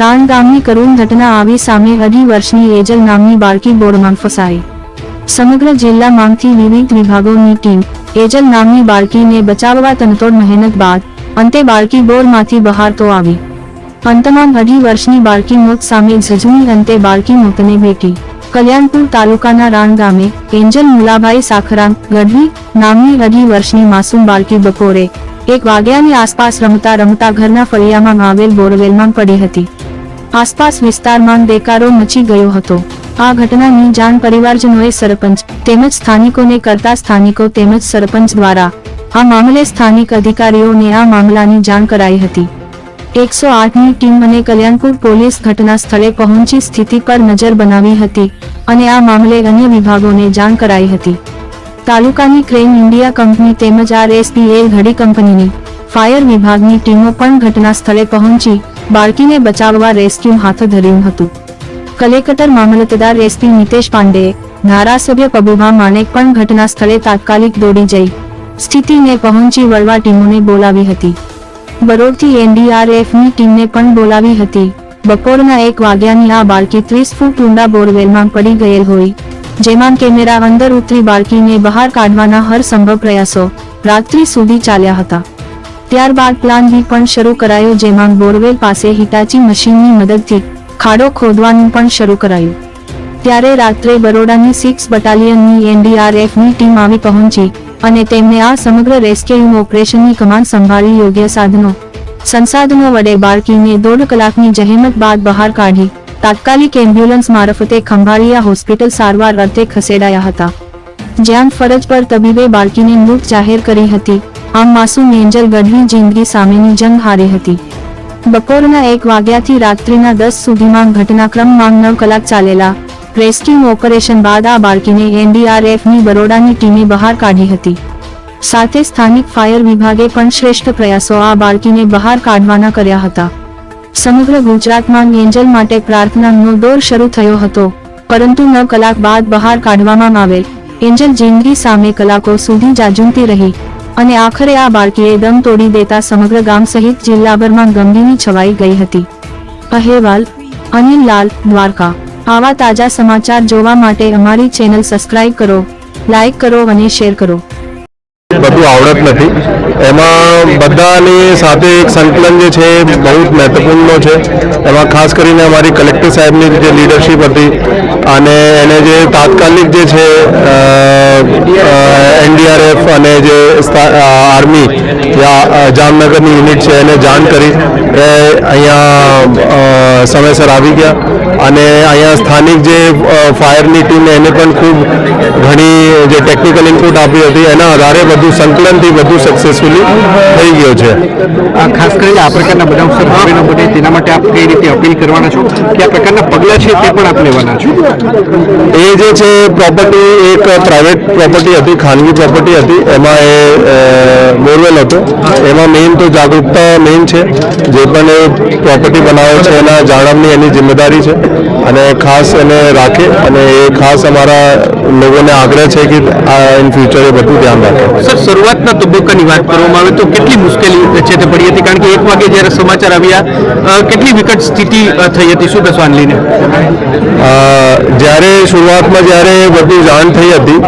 રાણ ગામની કરુણ ઘટના આવી સામે અઢી વર્ષની એજલ નામની બાળકી બોર્ડમાં ફસાઈ. સમગ્ર જિલ્લામાંથી વિવિધ વિભાગોની ટીમ એજલ નામની બાળકીને બચાવવા તનતોડ મહેનત બાદ અંતે બાળકી બોર્ડમાંથી બહાર તો આવી. અંતમાં અઢી વર્ષની બાળકી મોત સામે ઝઝુમી અંતે બાળકી મોતને ભેટી. કલ્યાણપુર તાલુકાના રાણ ગામે એન્જલ મુલાભાઈ સાખરામ ગઢવી નામની અઢી વર્ષની માસૂમ બાળકી બપોરે એક વાગ્યાની આસપાસ રમતા રમતા ઘરના ફળિયામાં આવેલ બોરવેલમાં પડી હતી. આસપાસ વિસ્તારમાં દેકારો મચી ગયો હતો. આ ઘટનાની જાણ પરિવારજનોએ સરપંચ તેમજ સ્થાનિકોને કરતા સ્થાનિકો તેમજ સરપંચ દ્વારા આ મામલે સ્થાનિક અધિકારીઓને આ મામલાની જાણ કરાઈ હતી. એકસો આઠની ટીમ અને કલ્યાણપુર પોલીસ ઘટના સ્થળે પહોંચી સ્થિતિ પર નજર બનાવી હતી અને આ મામલે અન્ય વિભાગોને જાણ કરાઈ હતી. તાલુકાની ક્રેન ઇન્ડિયા કંપની તેમજ આરએસપીએલ ઘડી કંપનીની ફાયર વિભાગની ટીમો પણ ઘટના સ્થળે પહોંચી બાળકીને બચાવવા રેસ્ક્યુ હાથ ધર્યું હતું. કલેક્ટર મામલતદાર એસપી નિતેશ પાંડેએ ધારાસભ્ય પબુભા માણેક પણ ઘટના સ્થળે તાત્કાલિક દોડી જઈ સ્થિતિને પહોંચી વળવા ટીમોને બોલાવી હતી. બરોડથી એનડીઆરએફની ટીમને પણ બોલાવી હતી. બપોરના એક વાગ્યાની આ બાળકી ત્રીસ ફૂટ ઊંડા બોરવેલમાં પડી ગયેલ હોય, જેમાં કેમેરા અંદર ઉતરી બાળકીને બહાર કાઢવાના હરસંભવ પ્રયાસો રાત્રિ સુધી ચાલ્યા હતા. ત્યારબાદ પ્લાન બી પણ શરૂ કરાયો, જેમાં બોરવેલ પાસે હિટાચી મશીનની મદદથી ખાડો ખોદવાનું પણ શરૂ કરાયું. ત્યારે રાત્રે બરોડાની સિક્સ બટાલિયનની એનડીઆરએફની ટીમ આવી પહોંચી અને તેમને આ સમગ્ર રેસ્ક્યુ ઓપરેશનની કમાન સંભાળી યોગ્ય સાધનો, સંસાધનો વડે બાળકીને દોઢ કલાકની જહેમત બાદ બહાર કાઢી, તાત્કાલિક એમ્બ્યુલન્સ મારફતે ખંભાળિયા હોસ્પિટલ સારવાર અર્થે ખસેડાયા હતા. જ્યાં ફરજ પર તબીબે બાળકીને મૃત જાહેર કરી હતી. આમ માસૂમ એન્જલ ગઢવી જિંદગી સામેની જંગ હારી હતી. બપોરના એક વાગ્યાથી રાત્રિના દસ સુધીમાં ઘટનાક્રમમાં નવ કલાક ચાલેલા રેસ્ક્યુ ઓપરેશન બાદ આ બાળકીને એનડીઆરએફની બરોડાની ટીમે બહાર કાઢી હતી. સાથે સ્થાનિક ફાયર વિભાગે પણ શ્રેષ્ઠ પ્રયાસો આ બાળકીને બહાર કાઢવાના કર્યા હતા. સમગ્ર ગુજરાતમાં એન્જલ માટે પ્રાર્થનાનો દોર શરૂ થયો હતો, પરંતુ નવ કલાક બાદ બહાર કાઢવામાં આવેલ એન્જલ જિંદગી સામે કલાકો સુધી જાજુમતી રહી. અને આખરે આ બાળકીએ દમ તોડી દેતા સમગ્ર ગામ સહિત જિલ્લાભરમાં ગમગીની છવાઈ ગઈ હતી. અહેવાલ અનિલ લાલ દ્વારકા. આવા તાજા સમાચાર જોવા માટે અમારી ચેનલ સબસ્ક્રાઇબ કરો લાઈક કરો અને શેર કરો. બધું આવડત નથી. એમાં બધાની સાથે એક સંકલન જે છે બહુ જ મહત્વપૂર્ણ છે. એમાં ખાસ કરીને અમારી કલેક્ટર સાહેબની જે લીડરશિપ હતી અને એને જે તાત્કાલિક જે છે એનડીઆરએફ અને જે આર્મી જામનગરની યુનિટ છે એને જાણ કરી. એ અહીંયા સમયસર આવી ગયા. અને અહીંયા સ્થાનિક જે ફાયરની ટીમ એને પણ ખૂબ ઘણી જે ટેકનિકલ ઇનપુટ આપી હતી. એના આધારે બધું સંકલનથી બધું સક્સેસફુલી થઈ ગયો છે. આ ખાસ કરીને આ પ્રકારના બનાવ સર બને તેના માટે આપ કઈ રીતે અપીલ કરવાના છો? કે આ પ્રકારના પગલાં છે તે પણ આપ લેવાના છો? એ જે છે પ્રોપર્ટી એક પ્રાઇવેટ પ્રોપર્ટી હતી ખાનગી પ્રોપર્ટી હતી. એમાં એ બોરવેલ હતો. એમાં મેઇન તો જાગૃતતા મેઇન છે. જે પણ એ પ્રોપર્ટી બનાવે છે એના જાળવણી એની જિમ્મેદારી છે. અને ખાસ એને રાખે અને એ ખાસ અમારા લોકોને આગ્રહ છે કે આ ઇન ફ્યુચર એ બધું ધ્યાન રાખે. સર શરૂઆતના તબક્કાની વાત કરવામાં આવે તો કેટલી મુશ્કેલી છે તે પડી હતી? કારણ કે એક વાગે જ્યારે સમાચાર આવ્યા કેટલી વિકટ સ્થિતિ થઈ હતી? શું કહેશો આને લઈને જ્યારે શરૂઆતમાં જ્યારે બધું જાણ થઈ હતી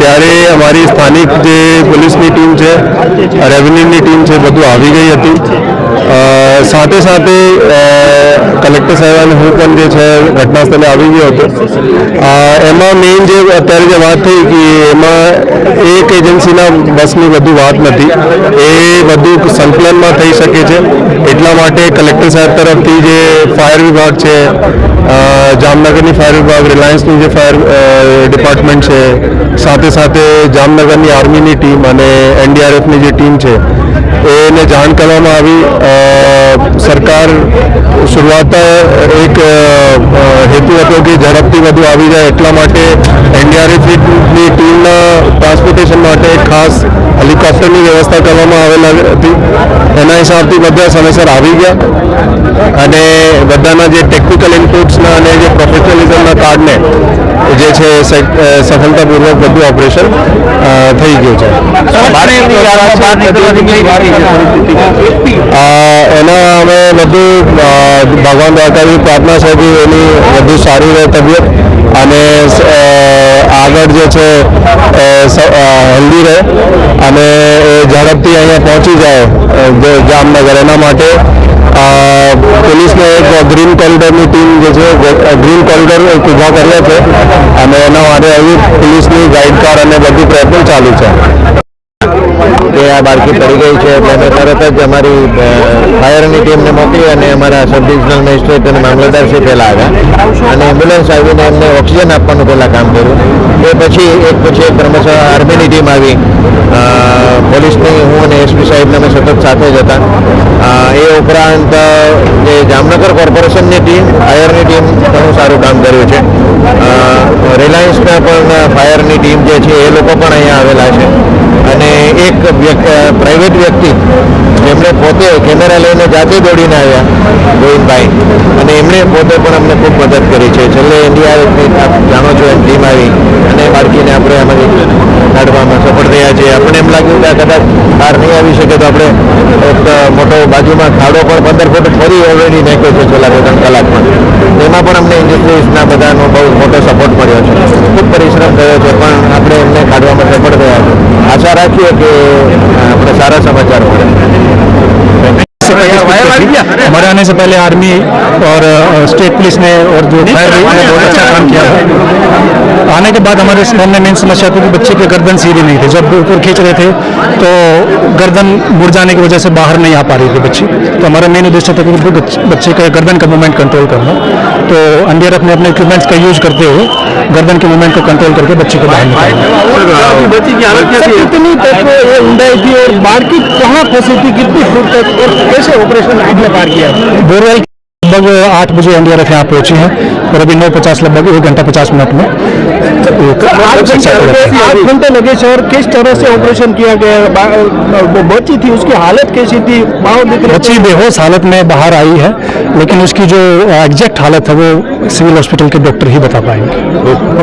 ત્યારે અમારી સ્થાનિક જે પોલીસની ટીમ છે રેવન્યુની ટીમ છે બધું આવી ગઈ હતી. સાથે સાથે કલેક્ટર સાહેબ અને હું પણ જે છે, ઘટનાસ્થળે આવી ગયો હતો. એમાં મેઇન જે અત્યારે જે વાત થઈ કે એમાં એક એજન્સીના બસની વધુ વાત નથી. એ બધું સંકલનમાં થઈ શકે છે. એટલા માટે કલેક્ટર સાહેબ તરફથી જે ફાયર વિભાગ છે જામનગરની ફાયર વિભાગ, રિલાયન્સની જે ફાયર ડિપાર્ટમેન્ટ છે, સાથે સાથે જામનગરની આર્મીની ટીમ અને એનડીઆરએફની જે ટીમ છે એને જાણ કરવામાં આવી. સરકાર શરૂઆત એક હેતુ હતો કે ઝડપથી બધું આવી જાય એટલા માટે એનડીઆરએફની ટીમના ટ્રાન્સપોર્ટેશન માટે ખાસ હેલિકોપ્ટરની વ્યવસ્થા કરવામાં આવેલ હતી. એના હિસાબથી બધા સમયસર આવી ગયા. અને બધાના જે ટેકનિકલ ઇનપુટ્સના અને જે પ્રોફેશનલિઝમના કારણે જે છે સફળતાપૂર્વક બધું ઓપરેશન થઈ ગયું છે. એના અમે બધું ભગવાન દ્વારકાની પ્રાર્થના છે કે એની વધુ સારી રહે તબિયત અને આગળ જે છે હેલ્ધી રહે અને એ ઝડપથી અહીંયા પહોંચી જાય જામનગર. એના માટે પોલીસને એક ગ્રીન કોરિડોરની ટીમ જે છે ગ્રીન કોરિડોર ઊભા કર્યા છે અને એના માટે આવી પોલીસની ગાઈડ કાર અને બધું પ્રયત્નો ચાલુ છે. તે આ બાળકી પડી ગઈ છે એટલે અમે તરત જ અમારી ફાયરની ટીમને મોકલી અને અમારા સબ ડિવિઝનલ મેજિસ્ટ્રેટ અને મામલતદાર શ્રી પહેલાં આવ્યા. અને એમ્બ્યુલન્સ આવીને એમને ઓક્સિજન આપવાનું પહેલાં કામ કર્યું. એ પછી એક પછી એક ક્રમશઃ આર્મીની ટીમ આવી. પોલીસની, હું અને એસપી સાહેબને અમે સતત સાથે જ હતા. એ ઉપરાંત જે જામનગર કોર્પોરેશનની ટીમ, ફાયરની ટીમ ઘણું સારું કામ કર્યું છે. રિલાયન્સના પણ ફાયરની ટીમ જે છે, એ લોકો પણ અહીંયા આવેલા છે. અને એક પ્રાઇવેટ વ્યક્તિ, જેમણે પોતે કેમેરા લઈને જાતે દોડીને આવ્યા, ગોવિંદભાઈ. અને એમણે પોતે પણ અમને ખૂબ મદદ કરી છે. છેલ્લે એનડીઆરએફની આપ જાણો છો, એમ ટીમ આવી અને બાળકીને આપણે અમારી કાઢવામાં સફળ થયા છે આપણને એમ લાગ્યું કે આ કદાચ બહાર નહીં આવી શકે તો આપણે એક મોટો બાજુમાં ખાડો પણ પંદર ફૂટ ફરી ઓલરેડી નાખ્યો છે છેલ્લા બે ત્રણ કલાકમાં. એમાં પણ અમને ઇન્ડસ્ટ્રીઝના બધાનો બહુ મોટો સપોર્ટ મળ્યો છે. ખૂબ પરિશ્રમ થયો છે, પણ આપણે એમને કાઢવામાં સફળ થયા છે. આશા રાખીએ કે આપણે સારા સમાચાર મળે. हमारे आने से पहले आर्मी और स्टेट पुलिस ने और जो फायर ने बहुत अच्छा काम किया। है आने के बाद हमारे सामने मेन समस्या थी कि बच्चे के गर्दन सीधी नहीं थे। जब ऊपर खींच रहे थे तो गर्दन मुड़ जाने की वजह से बाहर नहीं आ पा रही थी बच्ची। तो हमारा मेन उद्देश्य था कि बच्चे का गर्दन का मूवमेंट कंट्रोल करना। तो एनडीआरएफ ने अपने इक्विपमेंट्स का यूज़ करते हुए गर्दन के मूवमेंट को कंट्रोल करके बच्चे को बाहर निकाला कितनी तक ये ऊंडाई थी और बाढ़ की कहाँ फंसी थी कितनी फुट तक और कैसे ऑपरेशन आपने पार किया? बोरवेल लगभग आठ बजे एनडीआरएफ यहाँ पहुँची है और अभी नौ पचास लगभग एक घंटा पचास मिनट में रखा है। आठ घंटे लगे सर किस तरह से ऑपरेशन किया गया? वो बच्ची थी उसकी हालत कैसी थी? बच्ची बेहोश हालत में बाहर आई है लेकिन उसकी जो एग्जैक्ट हालत है वो सिविल हॉस्पिटल के डॉक्टर ही बता पाएँगे।